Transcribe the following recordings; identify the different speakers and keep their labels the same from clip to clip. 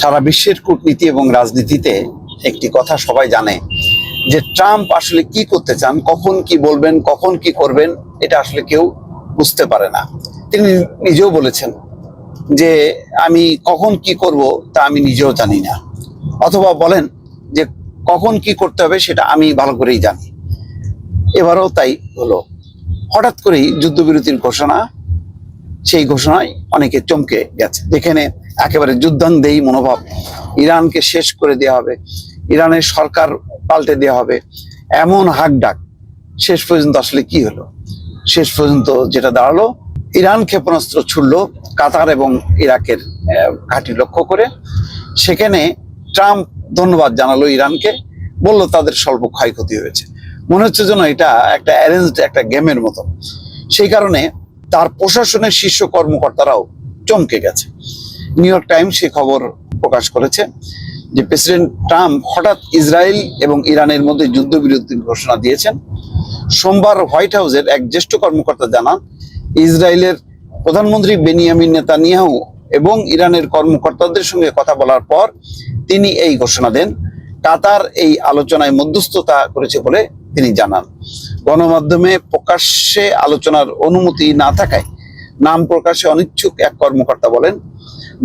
Speaker 1: সারা বিশ্বের কূটনীতি এবং রাজনীতিতে একটি কথা সবাই জানে যে ট্রাম্প আসলে কি করতে চান কখন কি বলবেন কখন কি করবেন এটা আসলে কেউ বুঝতে পারে না তিনি নিজেও বলেছেন যে আমি কখন কি করব তা আমি নিজেও জানি না অথবা বলেন যে কখন কি করতে হবে সেটা আমি ভালো করেই জানি এবারও তাই হলো হঠাৎ করেই যুদ্ধবিরতির ঘোষণা সেই ঘোষণায় অনেকে চমকে গেছে যেখানে একেবারে যুদ্ধান্দেই মনোভাব ইরানকে শেষ করে দেওয়া হবে ইরানের সরকার পাল্টে দেওয়া হবে এমন হাক ডাক শেষ পর্যন্ত আসলে কি হলো শেষ পর্যন্ত যেটা দাঁড়ালো ইরান ক্ষেপণাস্ত্র ছুড়ল কাতার এবং ইরাকের ঘাঁটি লক্ষ্য করে সেখানে ট্রাম্প ধন্যবাদ জানালো ইরানকে বলল তাদের স্বল্প ক্ষয়ক্ষতি হয়েছে মনে হচ্ছে যেন এটা একটা অ্যারেঞ্জড একটা গেমের মতো সেই কারণে তার প্রশাসনের শীর্ষ কর্মকর্তারাও চমকে গেছে নিউ ইয়র্ক টাইম সে খবর প্রকাশ করেছে যে প্রেসিডেন্ট ট্রাম্প হঠাৎ ইসরায়েল এবং ইরানের মধ্যে যুদ্ধবিরতির ঘোষণা দিয়েছেন সোমবার হোয়াইট হাউসের এক জ্যেষ্ঠ কর্মকর্তা জানান ইসরায়েলের প্রধানমন্ত্রী বেনিয়ামিন নেতানিয়াহু এবং ইরানের কর্মকর্তাদের সঙ্গে কথা বলার পর তিনি এই ঘোষণা দেন কাতার এই আলোচনায় মধ্যস্থতা করেছে বলে তিনি জানান গণমাধ্যমে প্রকাশ্যে আলোচনার অনুমতি না থাকায় নাম প্রকাশে অনিচ্ছুক এক কর্মকর্তা বলেন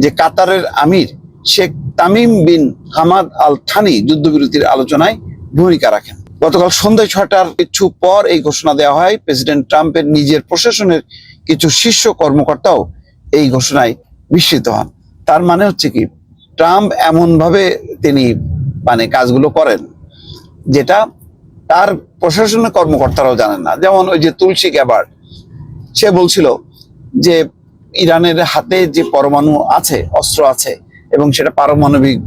Speaker 1: যে কাতারের আমির শেখ Tamim bin Hamad Al Thani যুদ্ধবিরতির আলোচনায় ভূমিকা রাখেন গতকাল সন্ধ্যা ছয়টার কিছু পর এই ঘোষণা দেওয়া হয় প্রেসিডেন্ট ট্রাম্পের নিজের প্রশাসনের কিছু শীর্ষ কর্মকর্তাও এই ঘোষণায় বিস্মিত হন তার মানে হচ্ছে কি ট্রাম্প এমনভাবে তিনি মানে কাজগুলো করেন যেটা তার প্রশাসনের কর্মকর্তারাও জানেন না যেমন ওই যে তুলসী গ্যাবার সে বলছিল যে ইরানের হাতে যে পরমাণু আছে অস্ত্র আছে এবং সেটা পারমাণবিক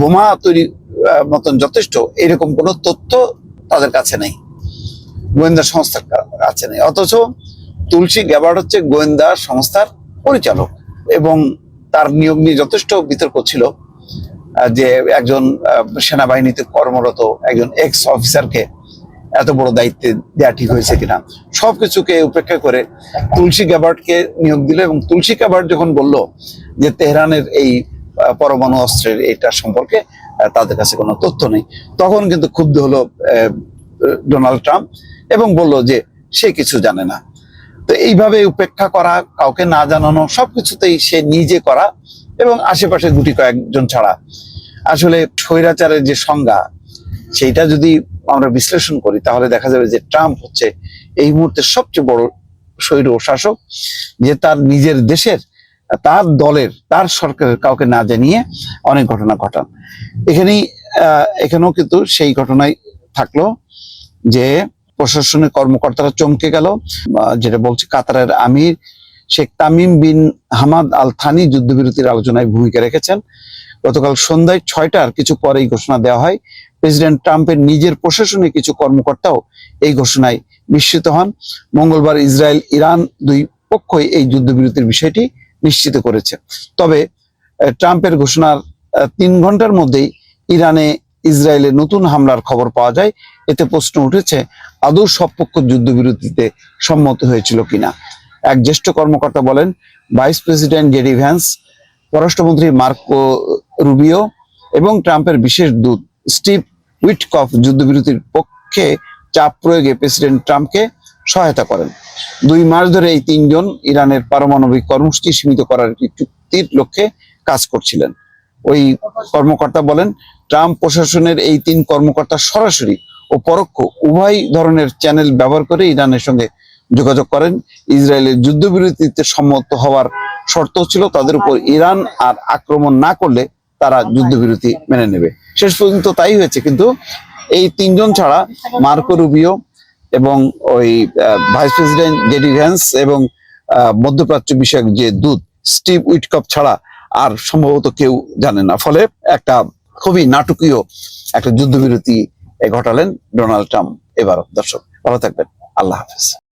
Speaker 1: বোমা তৈরি মতন যথেষ্ট এরকম কোনো তথ্য তাদের কাছে নেই গোয়েন্দা সংস্থার কাছে নেই অথচ তুলসী গ্যাবার হচ্ছে গোয়েন্দা সংস্থার পরিচালক এবং তার নিয়োগ নিয়ে যথেষ্ট বিতর্ক ছিল যে একজন সেনাবাহিনীতে কর্মরত একজন এক্স অফিসারকে এত বড় দায়িত্বে দেওয়া ঠিক হয়েছে কিনা সবকিছুকে উপেক্ষা করে তুলসী গ্যাবার্ডকে নিয়োগ দিল এবং তুলসী গ্যাবার্ড যখন বলল যে তেহরানের এই পরমাণু অস্ত্রের এটা সম্পর্কে তাদের কাছে কোনো তথ্য নেই তখন কিন্তু ক্ষুব্ধ হলো ডোনাল্ড ট্রাম্প এবং বলল যে সে কিছু জানে না তো এইভাবে উপেক্ষা করা কাউকে না জানানো সবকিছুতেই সে নিজে করা এবং আশেপাশে গুটি কয়েকজন ছাড়া আসলে স্বৈরাচারের যে সংজ্ঞা সেইটা যদি আমরা বিশ্লেষণ করি তাহলে দেখা যাবে যে ট্রাম্প হচ্ছে এই মুহূর্তে সবচেয়ে বড় স্বৈর শাসক যে তার নিজের দেশের তার দলের তার সরকারের কাউকে না জানিয়ে অনেক ঘটনা ঘটান এখানেই এখানেও কিন্তু সেই ঘটনাই থাকলো যে প্রশাসনের কর্মকর্তারা চমকে গেল যেটা বলছে কাতারের আমির শেখ Tamim bin Hamad Al Thani যুদ্ধবিরতির আলোচনায় ভূমিকা রেখেছেন গতকাল সন্ধ্যায় ছয়টার কিছু পরেই ঘোষণা দেওয়া হয় প্রেসিডেন্ট ট্রাম্পের নিজের প্রশাসনে কিছু কর্মকর্তাও এই ঘোষণায় বিস্মিত হন মঙ্গলবার ইসরায়েল ইরান দুই পক্ষই এই যুদ্ধবিরতির বিষয়টি নিশ্চিত করেছে তবে ট্রাম্পের ঘোষণার তিন ঘন্টার মধ্যেই ইরানে ইসরায়েলে নতুন হামলার খবর পাওয়া যায় এতে প্রশ্ন উঠেছে আদৌ সব পক্ষ যুদ্ধবিরতিতে সম্মত হয়েছিল কিনা এক জ্যেষ্ঠ কর্মকর্তা বলেন ভাইস প্রেসিডেন্ট জেডি ভ্যান্স পররাষ্ট্রমন্ত্রী মার্কো রুবিও এবং ট্রাম্পের বিশেষ দূত স্টিভ উইটকফ যুদ্ধবিরতির পক্ষে চাপ প্রয়োগে প্রেসিডেন্ট ট্রাম্পকে সহায়তা করেন দুই মাস ধরে এই তিনজন ইরানের পারমাণবিক কর্মসূচি সীমিত করার একটি চুক্তির লক্ষ্যে কাজ করছিলেন ওই কর্মকর্তা বলেন ট্রাম্প প্রশাসনের এই তিন কর্মকর্তা সরাসরি ও পরোক্ষ উভয় ধরনের চ্যানেল ব্যবহার করে ইরানের সঙ্গে যোগাযোগ করেন ইসরায়েলের যুদ্ধবিরতিতে সম্মত হওয়ার শর্ত ছিল তাদের উপর ইরান আর আক্রমণ না করলে তারা যুদ্ধবিরতি মেনে নেবে শেষ পর্যন্ত তাই হয়েছে কিন্তু এই তিনজন ছাড়া মার্কো রুবিও এবং ওই ভাইস প্রেসিডেন্ট জেডি ভ্যান্স এবং মধ্যপ্রাচ্য বিষয়ক যে দূত স্টিভ উইটকপ ছাড়া আর সম্ভবত কেউ জানে না ফলে একটা খুবই নাটকীয় একটা যুদ্ধবিরতি ঘটালেন ডোনাল্ড ট্রাম্প এবারও দর্শক ভালো থাকবেন আল্লাহ হাফিজ